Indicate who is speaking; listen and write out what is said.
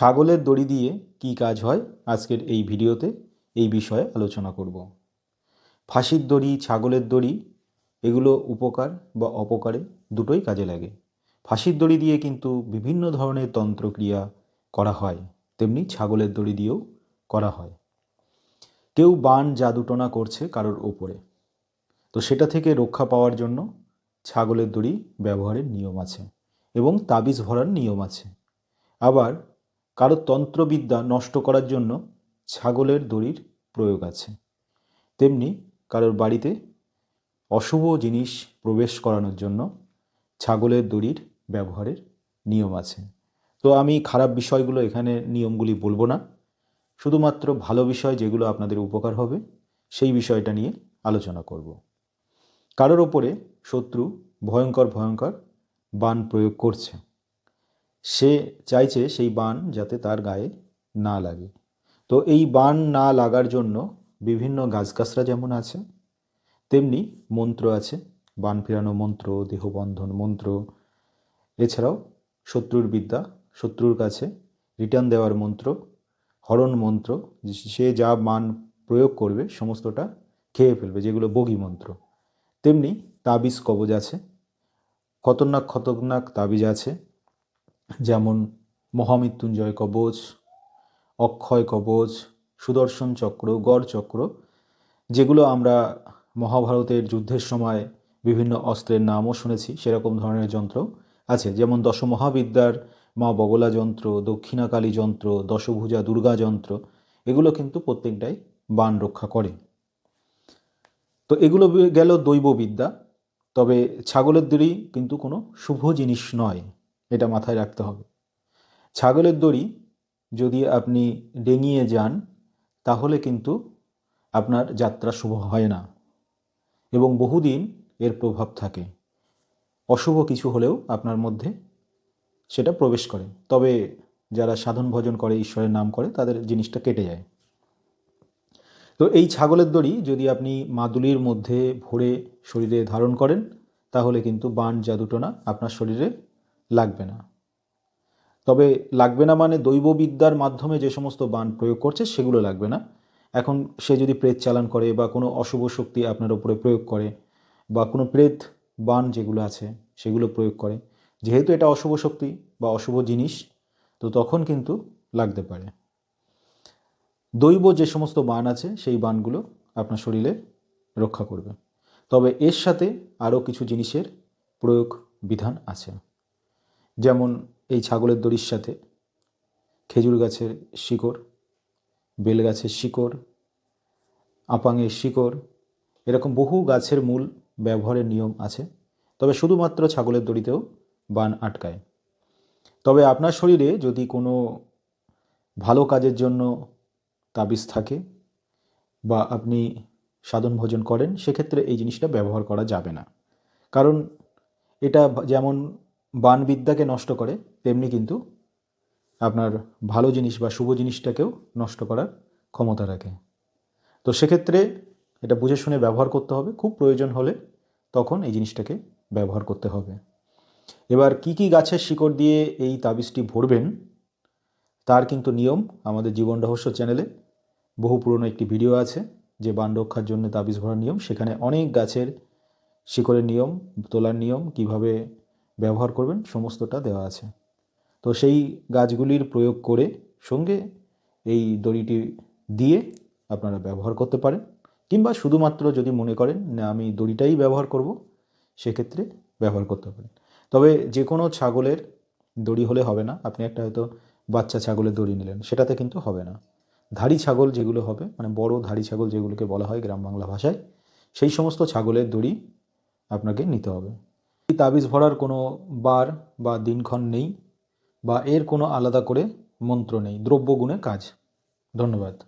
Speaker 1: ছাগলের দড়ি দিয়ে কী কাজ হয় আজকের এই ভিডিওতে এই বিষয়ে আলোচনা করব। ফাঁসির দড়ি, ছাগলের দড়ি, এগুলো উপকার বা অপকারে দুটোই কাজে লাগে। ফাঁসির দড়ি দিয়ে কিন্তু বিভিন্ন ধরনের তন্ত্রক্রিয়া করা হয়, তেমনি ছাগলের দড়ি দিয়েও করা হয়। কেউ বান, জাদুটনা করছে কারোর ওপরে। তো সেটা থেকে রক্ষা পাওয়ার জন্য ছাগলের দড়ি ব্যবহারের নিয়ম আছে এবং তাবিজ ভরার নিয়ম আছে। আবার কারও তন্ত্রবিদ্যা নষ্ট করার জন্য ছাগলের দড়ির প্রয়োগ আছে। তেমনি কারোর বাড়িতে অশুভ জিনিস প্রবেশ করানোর জন্য ছাগলের দড়ির ব্যবহারের নিয়ম আছে। তো আমি খারাপ বিষয়গুলো এখানে নিয়মগুলি বলব না। শুধুমাত্র ভালো বিষয় যেগুলো আপনাদের উপকার হবে, সেই বিষয়টা নিয়ে আলোচনা করব। কারোর ওপরে শত্রু ভয়ঙ্কর ভয়ঙ্কর বান প্রয়োগ করছে। সে চাইছে সেই বান যাতে তার গায়ে না লাগে। তো এই বান না লাগার জন্য বিভিন্ন গাছগাছরা যেমন আছে, তেমনি মন্ত্র আছে, বান ফেরানো মন্ত্র, দেহবন্ধন মন্ত্র। এছাড়াও শত্রুর বিদ্যা, শত্রুর কাছে রিটার্ন দেওয়ার মন্ত্র, হরণ মন্ত্র, সে যা মান প্রয়োগ করবে সমস্তটা খেয়ে ফেলবে, যেগুলো বগি মন্ত্র। তেমনি তাবিজ কবজ আছে, খতরনাক খতরনাক তাবিজ আছে যেমন মহামৃত্যুঞ্জয় কবচ, অক্ষয় কবচ, সুদর্শন চক্র, গড় চক্র, যেগুলো আমরা মহাভারতের যুদ্ধের সময় বিভিন্ন অস্ত্রের নামও শুনেছি, সেরকম ধরনের যন্ত্র আছে। যেমন দশমহাবিদ্যার মা বগলা যন্ত্র, দক্ষিণাকালী যন্ত্র, দশভুজা দুর্গা যন্ত্র, এগুলো কিন্তু প্রত্যেকটাই বান রক্ষা করে। তো এগুলো গেল দৈববিদ্যা, তবে ছাগলের দড়ি কিন্তু কোনো শুভ জিনিস নয়। এটা মাথায় রাখতে হবে। ছাগলের দড়ি যদি আপনি ডেঙিয়ে যান, তাহলে কিন্তু আপনার যাত্রা শুভ হয় না এবং বহুদিন এর প্রভাব থাকে। অশুভ কিছু হলেও আপনার মধ্যে সেটা প্রবেশ করে। তবে যারা সাধন ভজন করে, ঈশ্বরের নাম করে, তাদের জিনিসটা কেটে যায়। তো এই ছাগলের দড়ি যদি আপনি মাদুলির মধ্যে ভরে শরীরে ধারণ করেন, তাহলে কিন্তু বান, জাদুটোনা আপনার শরীরে লাগবে না। তবে লাগবে না মানে দৈববিদ্যার মাধ্যমে যে সমস্ত বান প্রয়োগ করছে সেগুলো লাগবে না। এখন সে যদি প্রেত চালান করে বা কোনো অশুভ শক্তি আপনার ওপরে প্রয়োগ করে বা কোনো প্রেত বান যেগুলো আছে সেগুলো প্রয়োগ করে, যেহেতু এটা অশুভ শক্তি বা অশুভ জিনিস, তো তখন কিন্তু লাগতে পারে। দৈব যে সমস্ত বান আছে সেই বানগুলো আপনার শরীরে রক্ষা করবে। তবে এর সাথে আরও কিছু জিনিসের প্রয়োগ বিধান আছে। যেমন এই ছাগলের দড়ির সাথে, খেজুর গাছের শিকড়, বেল গাছের শিকড়, আপাঙের শিকড়, এরকম বহু গাছের মূল ব্যবহারের নিয়ম আছে। তবে শুধুমাত্র ছাগলের দড়িতেও বান আটকায়। তবে আপনার শরীরে যদি কোনো ভালো কাজের জন্য তাবিজ থাকে বা আপনি সাধন ভোজন করেন, সেক্ষেত্রে এই জিনিসটা ব্যবহার করা যাবে না। কারণ এটা যেমন বানবিদ্যাকে নষ্ট করে, তেমনি কিন্তু আপনার ভালো জিনিস বা শুভ জিনিসটাকেও নষ্ট করার ক্ষমতা রাখে। তো সেক্ষেত্রে এটা বুঝে শুনে ব্যবহার করতে হবে, খুব প্রয়োজন হলে তখন এই জিনিসটাকে ব্যবহার করতে হবে। এবার কি কি গাছের শিকড় দিয়ে এই তাবিজটি ভরবেন, তার কিন্তু নিয়ম আমাদের জীবন রহস্য চ্যানেলে। বহু পুরনো একটি ভিডিও আছে যে বান রক্ষার জন্য তাবিজ ভরার নিয়ম। সেখানে অনেক গাছের শিকড়ের নিয়ম, তোলার নিয়ম, কীভাবে ব্যবহার করবেন, সমস্তটা দেওয়া আছে। তো সেই গাছগুলির প্রয়োগ করে সঙ্গে এই দড়িটি দিয়ে আপনারা ব্যবহার করতে পারেন। কিংবা শুধুমাত্র যদি মনে করেন, না, আমি দড়িটাই ব্যবহার করব সেক্ষেত্রে ব্যবহার করতে পারেন। তবে যে কোনো ছাগলের দড়ি হলে হবে না। আপনি একটা হয়তো বাচ্চা ছাগলের দড়ি নিলেন, সেটাতে কিন্তু হবে না। ধাড়ি ছাগল যেগুলো হবে মানে বড় ধাড়ি ছাগল যেগুলোকে বলা হয় গ্রাম বাংলা ভাষায়, সেই সমস্ত ছাগলের দড়ি আপনাকে নিতে হবে। তাবিজ ভরার কোনো বার বা দিনক্ষণ নেই বা এর কোনো আলাদা করে মন্ত্র নেই দ্রব্যগুণে কাজ। ধন্যবাদ।